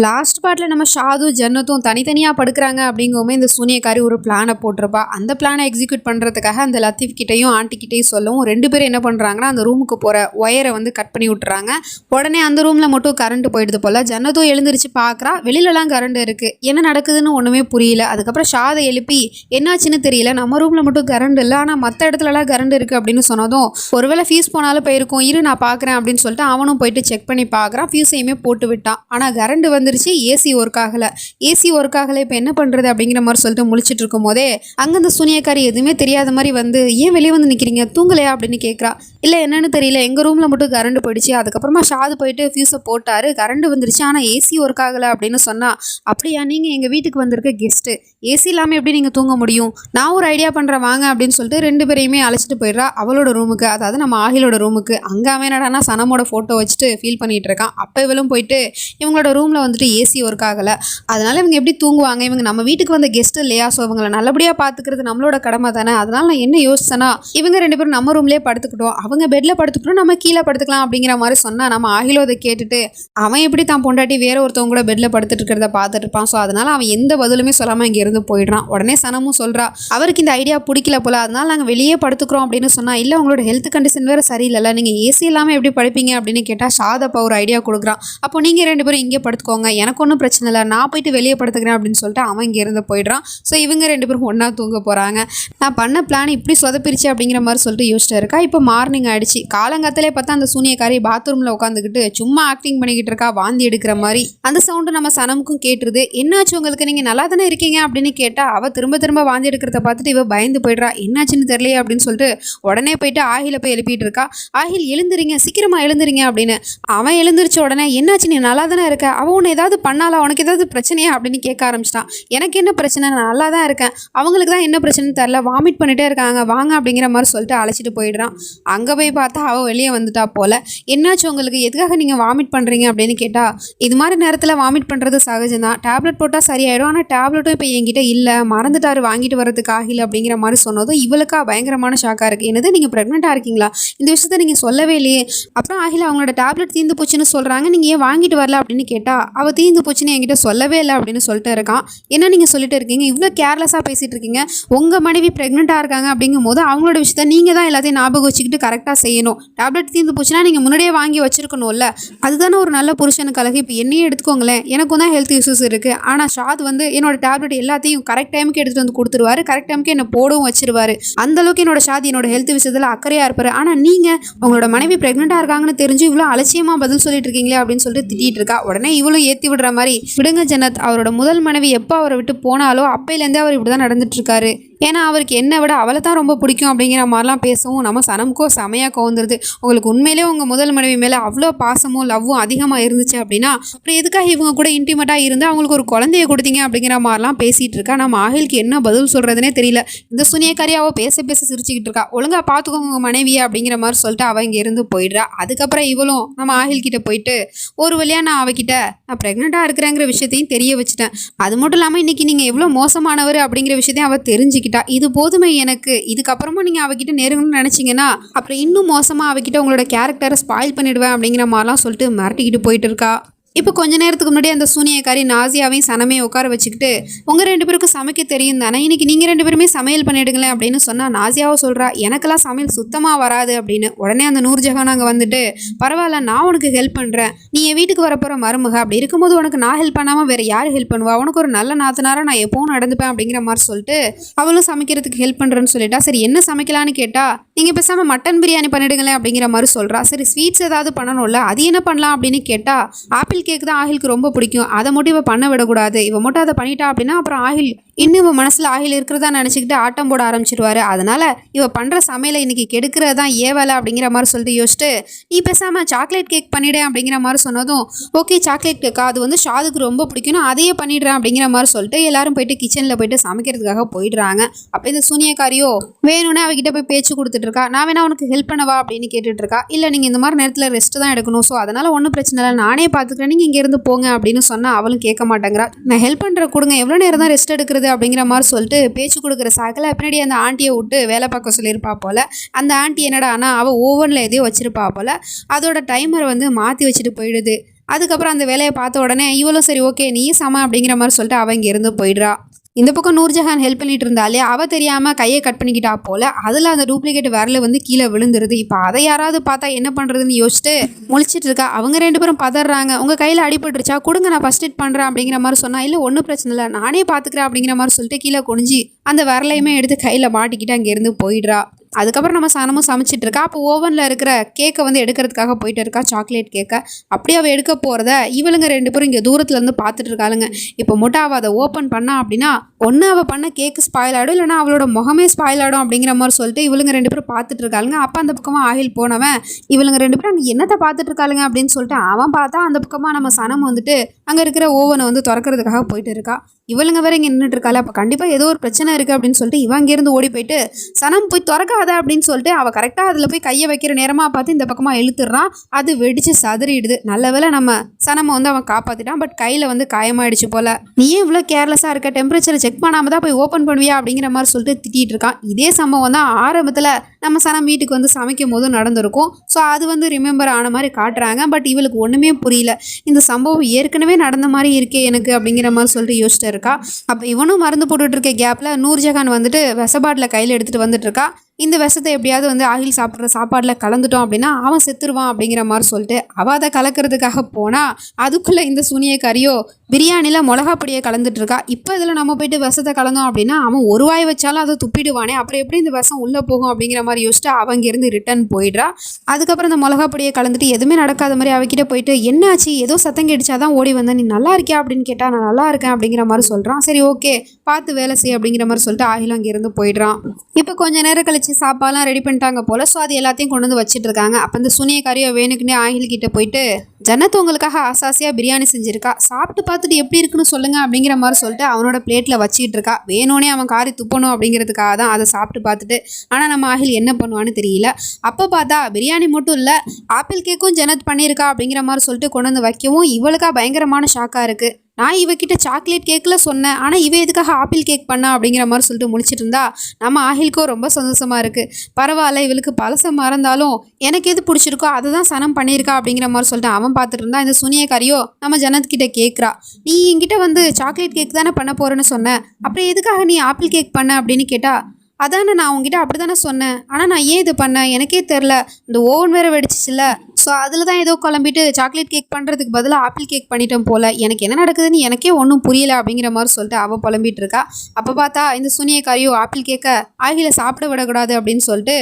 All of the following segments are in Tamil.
லாஸ்ட் பார்ட்டில் நம்ம ஷாது ஜன்னத்தும் தனித்தனியாக படுக்கிறாங்க அப்படிங்கவுமே இந்த சூனியக்காரி ஒரு பிளானை போட்டிருப்பா. அந்த பிளானை எக்ஸிக்யூட் பண்ணுறதுக்காக அந்த லத்தீஃப் கிட்டையும் ஆண்டிக்கிட்டையும் சொல்லவும் ரெண்டு பேரும் என்ன பண்ணுறாங்கன்னா அந்த ரூமுக்கு போகிற ஒயரை வந்து கட் பண்ணி விட்டுறாங்க. உடனே அந்த ரூமில் மட்டும் கரண்ட் போயிடுது போல். ஜன்னத்தும் எழுந்திரிச்சு பார்க்குறா வெளியிலலாம் கரண்ட் இருக்குது என்ன நடக்குதுன்னு ஒன்றுமே புரியல. அதுக்கப்புறம் ஷாதை எழுப்பி என்னாச்சுன்னு தெரியல. நம்ம ரூமில் மட்டும் கரண்ட் இல்லை. ஆனால் மற்ற இடத்துலலாம் கரண்ட் இருக்குது அப்படின்னு சொன்னதும் ஒருவேளை ஃபீஸ் போனாலும் போயிருக்கும். இரு நான் பார்க்குறேன் அப்படின்னு சொல்லிட்டு அவனும் போயிட்டு செக் பண்ணி பார்க்குறான் ஃபீஸையுமே போட்டு விட்டான். ஆனால் கரண்ட் வந்துருச்சு. ஏசி ஒர்க் ஆகலை. ஏசி ஒர்க் ஆகலை. இப்போ என்ன பண்ணுறது அப்படிங்கிற மாதிரி சொல்லிட்டு முழிச்சிட்டு இருக்கும் போதே அங்கே அந்த சூனியக்காரி எதுவுமே தெரியாத மாதிரி வந்து ஏன் வெளியே வந்து நிற்கிறீங்க தூங்கலையா? அப்படின்னு கேட்குறா இல்லை என்னென்னு தெரியல. எங்கள் ரூமில் மட்டும் கரண்ட் போயிடுச்சு. அதுக்கப்புறமா ஷாது போயிட்டு ஃபியூஸை போட்டாரு. கரண்ட் வந்துருச்சு. ஆனால் ஏசி ஒர்க் ஆகலை. அப்படின்னு சொன்னா அப்படியா? நீங்கள் எங்கள் வீட்டுக்கு வந்திருக்க கெஸ்ட்டு ஏசி இல்லாமல் எப்படி நீங்கள் தூங்க முடியும்? நான் ஒரு ஐடியா பண்ணுறேன் வாங்க. அப்படின்னு சொல்லிட்டு ரெண்டு பேரையுமே அழைச்சிட்டு போயிடுறா அவளோட ரூமுக்கு அதாவது நம்ம ஆகிலோட ரூமுக்கு அங்கே அவன் என்னடானா சனமோட ஃபோட்டோ வச்சுட்டு ஃபீல் பண்ணிகிட்டு இருக்கான். அப்போ இவளும் போயிட்டு இவங்களோட ரூமில் வந்து வந்துட்டு ஏசி ஒர்க் ஆகலை. அதனால் இவங்க எப்படி தூங்குவாங்க? இவங்க நம்ம வீட்டுக்கு வந்த கெஸ்ட் இல்லையா? ஸோ இவங்களை நல்லபடியாக பார்த்துக்கிறது நம்மளோட கடமை தானே. அதனால் நான் என்ன யோசிச்சேன்னா இவங்க ரெண்டு பேரும் நம்ம ரூம்லேயே படுத்துக்கிட்டோம். அவங்க பெட்டில் படுத்துக்கிட்டோம் நம்ம கீழே படுத்துக்கலாம் அப்படிங்கிற மாதிரி சொன்னால் நம்ம ஆகிலோதை கேட்டுட்டு அவன் எப்படி தான் பொண்டாட்டி வேற ஒருத்தவங்க கூட பெட்டில் படுத்துட்டு இருக்கிறத பார்த்துட்டு இருப்பான். ஸோ அதனால் அவன் எந்த பதிலுமே சொல்லாமல் இங்கே இருந்து போயிடுறான். உடனே சனமும் சொல்கிறா அவருக்கு இந்த ஐடியா பிடிக்கல போல. அதனால் நாங்கள் வெளியே படுத்துக்கிறோம் அப்படின்னு சொன்னால் இல்லை உங்களோட ஹெல்த் கண்டிஷன் வேறு சரியில்லைல்ல. நீங்கள் ஏசி இல்லாமல் எப்படி படுப்பீங்க? அப்படின்னு கேட்டால் ஷாதப்பா ஒரு ஐடியா கொடுக்குறான். அப்போ நீங்கள் ரெண்டு பேரும் இங்கே படுத்துக்கோங்க. எனக்கு ஒன்றும் பிரச்சனை இல்லை நான் போயிட்டு வெளியே படுத்துக்கிறேன் அப்படின்னு சொல்லிட்டு அவன் இங்கேருந்து போயிடுறான். ஸோ இவங்க ரெண்டு பேரும் ஒன்றா தூங்க போகிறாங்க நான் பண்ண பிளான் இப்படி சொதப்பிடுச்சு அப்படிங்கிற மாதிரி சொல்லிட்டு யோசிச்சுட்டு இருக்கா. இப்போ மார்னிங் ஆகிடுச்சு காலங்காத்திலே பார்த்தா அந்த சூனியக்காரி பாத்ரூமில் உட்காந்துக்கிட்டு சும்மா ஆக்டிங் பண்ணிக்கிட்டு இருக்கா வாந்தி எடுக்கிற மாதிரி. அந்த சவுண்டு நம்ம சனமுக்கும் கேட்டுருது. என்னாச்சு உங்களுக்கு? நீங்கள் நல்லா தானே இருக்கீங்க? அப்படின்னு கேட்டால் அவள் திரும்ப திரும்ப வாந்தி எடுக்கிறத பார்த்துட்டு இவள் பயந்து போயிடுறா. என்னாச்சுன்னு தெரியலையே அப்படின்னு சொல்லிட்டு உடனே போயிட்டு ஆகில போய் எழுப்பிட்டு இருக்கா. ஆகில் எழுந்துறீங்க சீக்கிரமாக எழுந்துறீங்க அப்படின்னு. அவன் எழுந்திரிச்ச உடனே என்னாச்சு? நீ நல்லா தானே இருக்க? அவன் உன்னை ஏதாவது பண்ணாலா உனக்கு ஏதாவது பிரச்சனையா அப்படின்னு கேட்க ஆரம்பிச்சிட்டான். எனக்கு என்ன பிரச்சனை? நான் நல்லா தான் இருக்கேன். அவங்களுக்கு தான் என்ன பிரச்சனைன்னு தெரில வாமிட் பண்ணிட்டே இருக்காங்க. வாங்க அப்படிங்கிற மாதிரி சொல்லிட்டு அழைச்சிட்டு போயிடுறான். அங்கே போய் பார்த்தா அவள் வெளியே வந்துட்டா போல. என்னாச்சு உங்களுக்கு? எதுக்காக நீங்கள் வாமிட் பண்ணுறீங்க அப்படின்னு கேட்டால் இது மாதிரி நேரத்தில் வாமிட் பண்ணுறது சகஜம் தான் டேப்லெட் போட்டால் சரியாயிடும். ஆனால் டேப்லெட்டும் இப்போ என்கிட்ட இல்லை. மறந்துட்டாரு. வாங்கிட்டு வரதுக்கு ஆகில அப்படிங்கிற மாதிரி சொன்னதும் இவளுக்கா பயங்கரமான ஷாக்காக இருக்குது என்னது? நீங்கள் ப்ரெக்னெண்ட்டாக இருக்கீங்களா? இந்த விஷயத்த நீங்கள் சொல்லவே இல்லையே. அப்புறம் ஆகில. அவங்களோட டேப்லெட் தீர்ந்து போச்சுன்னு சொல்கிறாங்க நீங்கள் ஏன் வாங்கிட்டு வரல அப்படின்னு கேட்டால் அவள் தீர்ந்து போச்சுன்னு என்கிட்ட சொல்லவே இல்லை அப்படின்னு சொல்லிட்டு இருக்கான் என்ன நீங்கள் சொல்லிட்டு இருக்கீங்க? இவ்வளோ கேர்லெஸ்ஸாக பேசிகிட்டு இருக்கீங்க. உங்கள் மனைவி ப்ரெக்னெண்ட்டாக இருக்காங்க அப்படிங்கும் போது அவங்களோட விஷயத்த நீங்கள் தான் எல்லாத்தையும் ஞாபகம் வச்சுக்கிட்டு கரெக்டாக செய்யணும். டேப்லெட் தீர்ந்து போச்சுன்னா நீங்கள் முன்னாடியே வாங்கி வச்சிருக்கணும்ல. அதுதானே ஒரு நல்ல புருஷனுக்கு அழகு. இப்போ என்னையே எடுத்துக்கோங்களேன். எனக்கும் தான் ஹெல்த் இஷ்யூஸ் இருக்குது ஆனால் ஷாத் வந்து என்னோட டேப்லெட் எல்லாத்தையும் கரெக்ட் டைமுக்கு எடுத்துகிட்டு வந்து கொடுத்துருவாரு. கரெக்ட் டைமுக்கு என்னை போடவும் வச்சிருவாரு. அந்த அளவுக்கு என்னோட ஷாத் என்னோட ஹெல்த் விஷயத்தில் அக்கறையாக இருப்பார். ஆனால் நீங்கள் உங்களோட மனைவி ப்ரெக்னெண்ட்டாக இருக்காங்கன்னு தெரிஞ்சு இவ்வளோ அலட்சியமாக பதில் சொல்லிட்டு இருக்கீங்களே அப்படின்னு சொல்லிட்டு திட்டிகிட்டு இருக்கா. உடனே இவ்வளோ ஏற்றி விடுற மாதிரி விடுங்க ஜனத் அவரோட முதல் மனைவி எப்போ அவரை விட்டு போனாலோ அப்பையிலேருந்தே அவர் இப்படி தான் நடந்துட்டுருக்காரு ஏன்னா அவருக்கு என்னை விட அவளை தான் ரொம்ப பிடிக்கும் அப்படிங்கிற மாதிரிலாம் பேசவும் நம்ம சனம்க்கோ செமையாக கோந்துருது உங்களுக்கு உண்மையிலே உங்கள் முதல் மனைவி மேலே அவ்வளோ பாசமும் லவ்வும் அதிகமாக இருந்துச்சு அப்படின்னா அப்புறம் எதுக்காக இவங்க கூட இன்டிமேட்டாக இருந்து அவங்களுக்கு ஒரு குழந்தைய கொடுத்தீங்க அப்படிங்கிற மாதிரிலாம் பேசிகிட்டு இருக்கா? நம்ம ஆகிலுக்கு என்ன பதில் சொல்கிறதுனே தெரியல. இந்த சுனியக்காரியாவோ அவள் பேச பேச சிரிச்சுக்கிட்டு இருக்கா? ஒழுங்காக பார்த்துக்கோங்க உங்கள் மனைவியை அப்படிங்கிற மாதிரி சொல்லிட்டு அவள் இங்கே இருந்து போயிடுறா. அதுக்கப்புறம் இவளும் நம்ம ஆகில்கிட்ட போயிட்டு ஒரு வழியாக நான் அவகிட்ட நான் ப்ரெக்னெண்ட்டாக இருக்கிறேங்கிற விஷயத்தையும் தெரிய வச்சுட்டேன். அது மட்டும் இல்லாமல் இன்றைக்கி நீங்கள் எவ்வளோ மோசமானவர் அப்படிங்கிற விஷயத்தையும் அவள் தெரிஞ்சுக்கிட்டு இது போதுமே எனக்கு. இதுக்கப்புறமா நீங்கள் அவகிட்ட நெருங்கணும்னு நினச்சிங்கன்னா அப்புறம் இன்னும் மோசமாக அவகிட்ட உங்களோட கேரக்டரை ஸ்பாயில் பண்ணிடுவேன் அப்படிங்கிற மாதிரிலாம் சொல்லிட்டு மிரட்டிக்கிட்டு போயிட்டு இருக்கா? இப்போ கொஞ்ச நேரத்துக்கு முன்னாடி அந்த சூனியக்காரி நாசியாவையும் சனமையும் உட்கார வச்சுக்கிட்டு உங்கள் ரெண்டு பேருக்கும் சமைக்க தெரியும் தானே? இன்னைக்கு நீங்கள் ரெண்டு பேருமே சமையல் பண்ணிடுங்களேன் அப்படின்னு சொன்னால் நாசியாவை சொல்கிறா எனக்கெல்லாம் சமையல் சுத்தமாக வராது அப்படின்னு. உடனே அந்த நூர்ஜஹான் அங்கே வந்துட்டு பரவாயில்ல நான் உனக்கு ஹெல்ப் பண்ணுறேன் நீ என் வீட்டுக்கு வரப்போகிற மருமக அப்படி இருக்கும்போது உனக்கு நான் ஹெல்ப் பண்ணாமல் வேறு யார் ஹெல்ப் பண்ணுவா? உனக்கு ஒரு நல்ல நாத்தனாராக நான் எப்போவும் நடந்துப்பேன் அப்படிங்கிற மாதிரி சொல்லிட்டு அவளும் சமைக்கிறதுக்கு ஹெல்ப் பண்ணுறேன்னு சொல்லிட்டா சரி என்ன சமைக்கலான்னு கேட்டால் நீங்கள் பேசாமல் மட்டன் பிரியாணி பண்ணிடுங்களேன் அப்படிங்கிற மாதிரி சொல்கிறா சரி ஸ்வீட்ஸ் ஏதாவது பண்ணணும்ல அது என்ன பண்ணலாம் அப்படின்னு கேட்டால் ஆப்பிள் கேக் தான் ஆகிலுக்கு ரொம்ப பிடிக்கும். அதை மட்டும் இவள் பண்ண விடக்கூடாது. இவள் மட்டும் அதை பண்ணிட்டா அப்படின்னா அப்புறம் ஆகில் இன்னும் இவன் மனசில் ஆகியில் இருக்கிறதா நினச்சிக்கிட்டு ஆட்டம் போட ஆரம்பிச்சிருவார். அதனால இவ பண்ணுற சமையலை இன்னைக்கு கெடுக்கிறது தான் ஏ வேலை அப்படிங்கிற மாதிரி சொல்லிட்டு யோசிச்சுட்டு நீ பேசாமல் சாக்லேட் கேக் பண்ணிவிடேன் அப்படிங்கிற மாதிரி சொன்னதும் ஓகே சாக்லேட் கேக்கா அது வந்து ஷாதுக்கு ரொம்ப பிடிக்கணும் அதையே பண்ணிடுறேன் அப்படிங்கிற மாதிரி சொல்லிட்டு எல்லாரும் போயிட்டு கிச்சனில் போயிட்டு சமைக்கிறதுக்காக போயிடுறாங்க. அப்போ இந்த சூனியக்காரியோ வேணும்னே அவகிட்ட போய் பேச்சு கொடுத்துட்ருக்கா நான் வேணா உனக்கு ஹெல்ப் பண்ணவா? அப்படின்னு கேட்டுட்ருக்கா இல்லை நீங்கள் இந்த மாதிரி நேரத்தில் ரெஸ்ட்டு தான் எடுக்கணும். ஸோ அதனால் ஒன்றும் பிரச்சனை இல்லை. நானே பார்த்துக்கிறேன் நீங்கள் இங்கேருந்து போங்க அப்படின்னு சொன்னால் அவளும் கேட்க மாட்டேங்கிறா. நான் ஹெல்ப் பண்ணுற கொடுங்க. எவ்வளோ நேரம் தான் ரெஸ்ட் எடுக்கிறது? பண்ணுறது அப்படிங்கிற மாதிரி சொல்லிட்டு பேச்சு கொடுக்குற சாக்கில் பின்னாடி அந்த ஆண்டியை விட்டு வேலை பார்க்க சொல்லியிருப்பா போல். அந்த ஆண்டி என்னடா ஆனால் அவள் ஓவனில் எதையோ வச்சிருப்பா போல். அதோட டைமரை வந்து மாற்றி வச்சுட்டு போயிடுது. அதுக்கப்புறம் அந்த வேலையை பார்த்த உடனே இவ்வளோ சரி ஓகே நீ சம அப்படிங்கிற மாதிரி சொல்லிட்டு அவள் இங்கேருந்து போயிடுறா. இந்த பக்கம் நூர்ஜஹான் ஹெல்ப் பண்ணிட்டு இருந்தாலே அவ தெரியாம கையை கட் பண்ணிக்கிட்டா போல அதுல அந்த டூப்ளிகேட் விரல வந்து கீழே விழுந்துருது. இப்போ அதை யாராவது பார்த்தா என்ன பண்றதுன்னு யோசிச்சுட்டு முழிச்சிட்டு இருக்கா? அவங்க ரெண்டு பேரும் பதறாங்க. உங்க கையில அடிபட்டுருச்சா? கொடுங்க நான் ஃபர்ஸ்ட் எய்ட் பண்றேன் அப்படிங்கிற மாதிரி சொன்னா இல்ல ஒன்றும் பிரச்சனை இல்லை. நானே பாத்துக்கிறேன் அப்படிங்கிற மாதிரி சொல்லிட்டு கீழே குனிஞ்சி அந்த விரலையுமே எடுத்து கையில மாட்டிக்கிட்டு அங்கேருந்து போயிடுறா. அதுக்கப்புறம் நம்ம சனமும் சமைச்சிட்டு இருக்கா. அப்போ ஓவனில் இருக்கிற கேக்கை வந்து எடுக்கிறதுக்காக போயிட்டு இருக்கா. சாக்லேட் கேக்கை அப்படியே அவள் எடுக்க போகிறத இவளுங்க ரெண்டு பேரும் இங்கே தூரத்தில் இருந்து பார்த்துட்டு இருக்காளுங்க. இப்போ மட்டும் அவள் அதை ஓப்பன் பண்ணா அப்படின்னா ஒன்று அவள் பண்ண கேக்கு ஸ்பாயில் ஆகிடும் இல்லைனா அவளோட முகமே ஸ்பாயில் ஆகிடும் அப்படிங்கிற மாதிரி சொல்லிட்டு இவளுங்க ரெண்டு பேரும் பார்த்துட்டு இருக்காளுங்க. அப்போ அந்த பக்கமாக ஆயில் போனவன் இவளுங்க ரெண்டு பேரும் அங்கே என்னத்தை பார்த்துட்டு இருக்காளுங்க அப்படின்னு சொல்லிட்டு அவன் பார்த்தா அந்த பக்கமாக நம்ம சனம் வந்துட்டு அங்கே இருக்கிற ஓவனை வந்து திறக்கிறதுக்காக போயிட்டு இருக்கா. இவளுங்க வேற இங்கே நின்றுட்டு இருக்காள் அப்போ கண்டிப்பாக ஏதோ ஒரு பிரச்சனை இருக்குது அப்படின்னு சொல்லிட்டு இவன் அங்கேருந்து ஓடி போயிட்டு சனம் போய் திறக்காத அப்படின்னு சொல்லிட்டு அவள் கரெக்டாக அதில் போய் கையை வைக்கிற நேரமாக பார்த்து இந்த பக்கமாக இழுத்துடுறான். அது வெடிச்சு சதறிடுது நல்ல வேலை நம்ம சனமை வந்து அவன் காப்பாற்றிட்டான் பட் கையில் வந்து காயமாயிடுச்சு போல. நீயும் இவ்வளோ கேர்லெஸ்ஸாக இருக்க? டெம்பரேச்சரை செக் பண்ணாமல் தான் போய் ஓப்பன் பண்ணுவியா? அப்படிங்கிற மாதிரி சொல்லிட்டு திட்டிகிட்டு இருக்கான். இதே சம்பவம் தான் ஆரம்பத்தில் நம்ம சனம் வீட்டுக்கு வந்து சமைக்கும் போது நடந்திருக்கும். ஸோ அது வந்து ரிமெம்பர் ஆன மாதிரி காட்டுறாங்க. பட் இவளுக்கு ஒன்றுமே புரியல. இந்த சம்பவம் ஏற்கனவே நடந்த மாதிரி இருக்கே எனக்கு அப்படிங்கிற மாதிரி சொல்லிட்டு யோசிச்சிட்டு இருக்கா. அப்போ இவனும் மருந்து போட்டுட்டு இருக்க கேப்பில் நூர்ஜஹான் வந்துட்டு விசபாட்டில் கையில் எடுத்துகிட்டு வந்துட்டு இருக்கா. இந்த விஷத்தை எப்படியாவது வந்து ஆகில் சாப்பிட்ற சாப்பாடில் கலந்துட்டோம் அப்படின்னா அவன் செத்துருவான் அப்படிங்கிற மாதிரி சொல்லிட்டு அவள் அதை கலக்கிறதுக்காக போனால் அதுக்குள்ளே இந்த சூனியக்காரியோ பிரியாணியில் மிளகா பொடியை கலந்துட்டுருக்கா இப்போ இதில் நம்ம போயிட்டு விஷத்தை கலந்தோம் அப்படின்னா அவன் ஒரு வாய் வச்சாலும் அதை துப்பிடுவானே. அப்புறம் எப்படி இந்த விஷம் உள்ளே போகும் அப்படிங்கிற மாதிரி யோசிச்சுட்டு அவன் இங்கேருந்து ரிட்டர்ன் போயிடுறா. அதுக்கப்புறம் இந்த மிளகா பொடியை கலந்துட்டு எதுவுமே நடக்காத மாதிரி அவகிட்ட போயிட்டு என்னாச்சு? ஏதோ சத்தம் கேட்டுச்சாதான் ஓடி வந்தேன் நீ நல்லா இருக்கியா? அப்படின்னு கேட்டால் நான் நல்லா இருக்கேன் அப்படிங்கிற மாதிரி சொல்கிறான் சரி ஓகே. பார்த்து வேலை செய் அப்படிங்கிற மாதிரி சொல்லிட்டு ஆயிலும் அங்கேருந்து போயிடுறான். இப்போ கொஞ்ச நேரம் கழிச்சு சாப்பாடுலாம் ரெடி பண்ணிட்டாங்க போல் ஸோ அது எல்லாத்தையும் கொண்டு வந்து வச்சுட்டு இருக்காங்க. அப்போ இந்த சுனியக்காரியோ வேணுக்குன்னே ஆயில் கிட்டே போயிட்டு ஜன்னத் உங்களுக்காக ஆசாசியாக பிரியாணி செஞ்சுருக்கா? சாப்பிட்டு பார்த்துட்டு எப்படி இருக்குன்னு சொல்லுங்கள் அப்படிங்கிற மாதிரி சொல்லிட்டு அவனோட பிளேட்டில் வச்சுக்கிட்டு இருக்கா. வேணும்னே அவன் காரி துப்பணும் அப்படிங்கிறதுக்காக தான் அதை சாப்பிட்டு பார்த்துட்டு ஆனால் நம்ம ஆகில் என்ன பண்ணுவான்னு தெரியல. அப்போ பார்த்தா பிரியாணி மட்டும் இல்லை ஆப்பிள் கேக்கும் ஜனத் பண்ணியிருக்கா அப்படிங்கிற மாதிரி சொல்லிட்டு கொண்டு வந்து வைக்கவும் இவளுக்கா பயங்கரமான ஷாக்காக இருக்குது நான் இவகிட்ட சாக்லேட் கேக்கில் சொன்னேன். ஆனால் இவ எதுக்காக ஆப்பிள் கேக் பண்ணா அப்படிங்கிற மாதிரி சொல்லிட்டு முடிச்சிட்டு இருந்தா நம்ம ஆஹில்கோ ரொம்ப சந்தோஷமாக இருக்குது பரவாயில்ல இவளுக்கு பழசை மறந்தாலும் எனக்கு எது பிடிச்சிருக்கோ அதை தான் சனம் பண்ணியிருக்கா அப்படிங்கிற மாதிரி சொல்லிட்டு அவன் பார்த்துட்டு இருந்தா இந்த சுனியக்காரியோ நம்ம ஜனத் கிட்ட கேட்குறா நீ என்கிட்ட வந்து சாக்லேட் கேக் தானே பண்ண போகிறேன்னு சொன்ன. அப்புறம் எதுக்காக நீ ஆப்பிள் கேக் பண்ண அப்படின்னு கேட்டால் அதானே நான் உங்ககிட்ட அப்படி தானே சொன்னேன். ஆனால் நான் ஏன் இது பண்ணேன்? எனக்கே தெரில இந்த ஓவன் வேறு வெடிச்சிச்சுல. ஸோ அதில் தான் ஏதோ குழம்பிட்டு சாக்லேட் கேக் பண்ணுறதுக்கு பதிலாக ஆப்பிள் கேக் பண்ணிட்டோம் போல். எனக்கு என்ன நடக்குதுன்னு எனக்கே ஒன்றும் புரியலை அப்படிங்கிற மாதிரி சொல்லிட்டு அவள் புலம்பிகிட்டு இருக்கா. அப்போ பார்த்தா இந்த சுனியக்காரியோ ஆப்பிள் கேக்கை ஆகில சாப்பிட விடக்கூடாது அப்படின்னு சொல்லிட்டு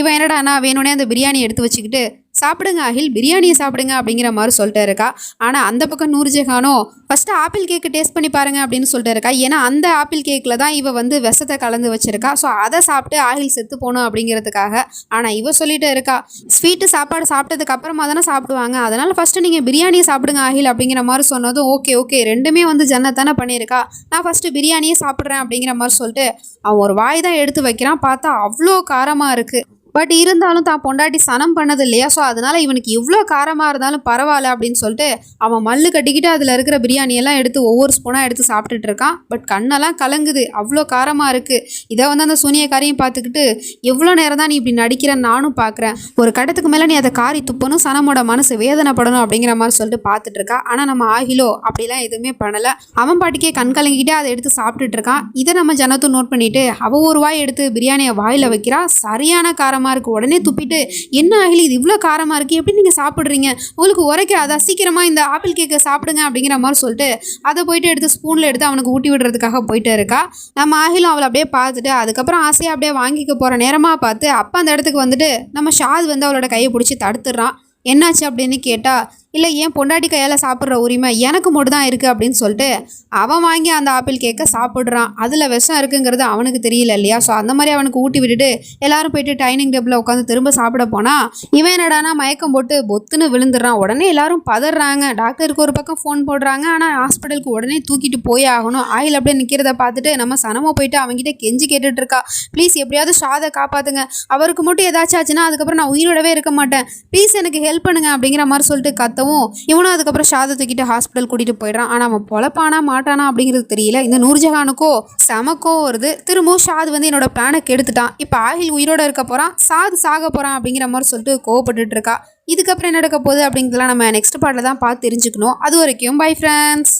இவன் என்னடானா வேணும்னே அந்த பிரியாணி எடுத்து வச்சுக்கிட்டு சாப்பிடுங்க அகில். பிரியாணியை சாப்பிடுங்க அப்படிங்கிற மாதிரி சொல்லிட்டு இருக்கா ஆனால் அந்த பக்கம் நூர்ஜஹானோ ஃபஸ்ட்டு ஆப்பிள் கேக்கு டேஸ்ட் பண்ணி பாருங்க அப்படின்னு சொல்லிட்டு இருக்கா ஏன்னா அந்த ஆப்பிள் கேக்கில் தான் இவ வந்து விஷத்தை கலந்து வச்சிருக்கா. ஸோ அதை சாப்பிட்டு ஆகில் செத்து போகணும் அப்படிங்கிறதுக்காக. ஆனால் இவ சொல்லிட்டு இருக்கா ஸ்வீட்டு சாப்பாடு சாப்பிட்டதுக்கு அப்புறமா தானே சாப்பிடுவாங்க. அதனால் ஃபஸ்ட்டு நீங்கள் பிரியாணியை சாப்பிடுங்க ஆகில் அப்படிங்கிற மாதிரி சொன்னதும் ஓகே ஓகே. ரெண்டுமே வந்து ஜன்னத்தானே பண்ணியிருக்கா. நான் ஃபஸ்ட்டு பிரியாணியே சாப்பிட்றேன் அப்படிங்கிற மாதிரி சொல்லிட்டு அவன் ஒரு வாய் தான் எடுத்து வைக்கிறான். பார்த்தா அவ்வளோ காரமாக இருக்குது பட் இருந்தாலும் தான் பொண்டாட்டி சனம் பண்ணது இல்லையா ஸோ அதனால இவனுக்கு இவ்வளோ காரமாக இருந்தாலும் பரவாயில்ல அப்படின்னு சொல்லிட்டு அவன் மல்லு கட்டிக்கிட்டு அதில் இருக்கிற பிரியாணியெல்லாம் எடுத்து ஒவ்வொரு ஸ்பூனாக எடுத்து சாப்பிட்டுட்டு இருக்கான். பட் கண்ணெல்லாம் கலங்குது. அவ்வளோ காரமாக இருக்குது இதை வந்து அந்த சூனியக்காரையும் பார்த்துக்கிட்டு எவ்வளோ நேரம் தான் நீ இப்படி நடிக்கிறேன்னு நானும் பார்க்குறேன். ஒரு கடத்துக்கு மேலே நீ அதை காரி துப்பணும் சனமோட மனசு வேதனைப்படணும் அப்படிங்கிற மாதிரி சொல்லிட்டு பார்த்துட்டு இருக்கா. ஆனால் நம்ம ஆகிலோ அப்படிலாம் எதுவுமே பண்ணலை. அவன் பாட்டுக்கே கண் கலங்கிக்கிட்டே அதை எடுத்து சாப்பிட்டுட்டு இருக்கான். இதை நம்ம ஜனத்தும் நோட் பண்ணிவிட்டு அவள் ஒரு வாய் எடுத்து பிரியாணியை வாயில் வைக்கிறா. சரியான காரம் காரமாக இருக்குது உடனே துப்பிட்டு என்ன ஆகிலி இது இவ்வளோ காரமாக இருக்குது எப்படி நீங்கள் சாப்பிட்றீங்க? உங்களுக்கு உரைக்காதா? சீக்கிரமாக இந்த ஆப்பிள் கேக்கை சாப்பிடுங்க அப்படிங்கிற மாதிரி சொல்லிட்டு அதை போயிட்டு எடுத்து ஸ்பூனில் எடுத்து அவனுக்கு ஊட்டி விடுறதுக்காக போயிட்டு இருக்கா. நம்ம ஆகிலும் அவளை அப்படியே பார்த்துட்டு அதுக்கப்புறம் ஆசையாக அப்படியே வாங்கிக்க போகிற நேரமாக பார்த்து அப்போ அந்த இடத்துக்கு வந்துட்டு நம்ம ஷாத் வந்து அவளோட கையை பிடிச்சி தடுத்துடுறான். என்னாச்சு? அப்படின்னு கேட்டால் இல்லை ஏன் பொண்டாட்டி கையால் சாப்பிட்ற உரிமை எனக்கு மட்டும் தான் இருக்குது அப்படின்னு சொல்லிட்டு அவன் வாங்கி அந்த ஆப்பிள் கேக்கை சாப்பிட்றான். அதில் விஷம் இருக்குங்கிறது அவனுக்கு தெரியல இல்லையா? ஸோ அந்த மாதிரி அவனுக்கு ஊட்டி விட்டுட்டு எல்லாரும் போயிட்டு டைனிங் டேபிளில் உட்காந்து திரும்ப சாப்பிட போனால் இவன் என்னடானா மயக்கம் போட்டு பொத்துன்னு விழுந்துடுறான். உடனே எல்லாரும் பதறாங்க. டாக்டருக்கு ஒரு பக்கம் ஃபோன் போடுறாங்க. ஆனால் ஹாஸ்பிட்டலுக்கு உடனே தூக்கிட்டு போய் ஆகணும். ஆயில் அப்படியே நிற்கிறத பார்த்துட்டு நம்ம சனமாக போயிட்டு அவங்ககிட்ட கெஞ்சி கேட்டுட்டு இருக்கா ப்ளீஸ் எப்படியாவது ஷாதை காப்பாற்றுங்க அவருக்கு மட்டும் ஏதாச்சும் ஆச்சுன்னா அதுக்கப்புறம் நான் உயிரோடவே இருக்க மாட்டேன். ப்ளீஸ் எனக்கு ஹெல்ப் பண்ணுங்க. அப்படிங்கிற மாதிரி சொல்லிட்டு கத்த கத்தவும் இவனும் அதுக்கப்புறம் ஷாதை தூக்கிட்டு ஹாஸ்பிட்டல் கூட்டிட்டு போயிடுறான். ஆனா அவன் பொழப்பானா மாட்டானா அப்படிங்கிறது தெரியல. இந்த நூர்ஜஹானுக்கோ செமக்கோ வருது. திரும்பவும் ஷாது வந்து என்னோட பிளானை கெடுத்துட்டான். இப்போ ஆகில் உயிரோட இருக்க போறான். சாது சாக போறான் அப்படிங்கிற மாதிரி சொல்லிட்டு கோவப்பட்டுட்டு இருக்கா. இதுக்கப்புறம் என்ன நடக்க போகுது அப்படிங்கிறதெல்லாம் நம்ம நெக்ஸ்ட் பாட்டில் தான் பார்த்து தெரிஞ்சுக்கணும். அது வரைக்கும் பை ஃப்ரெண்ட்ஸ்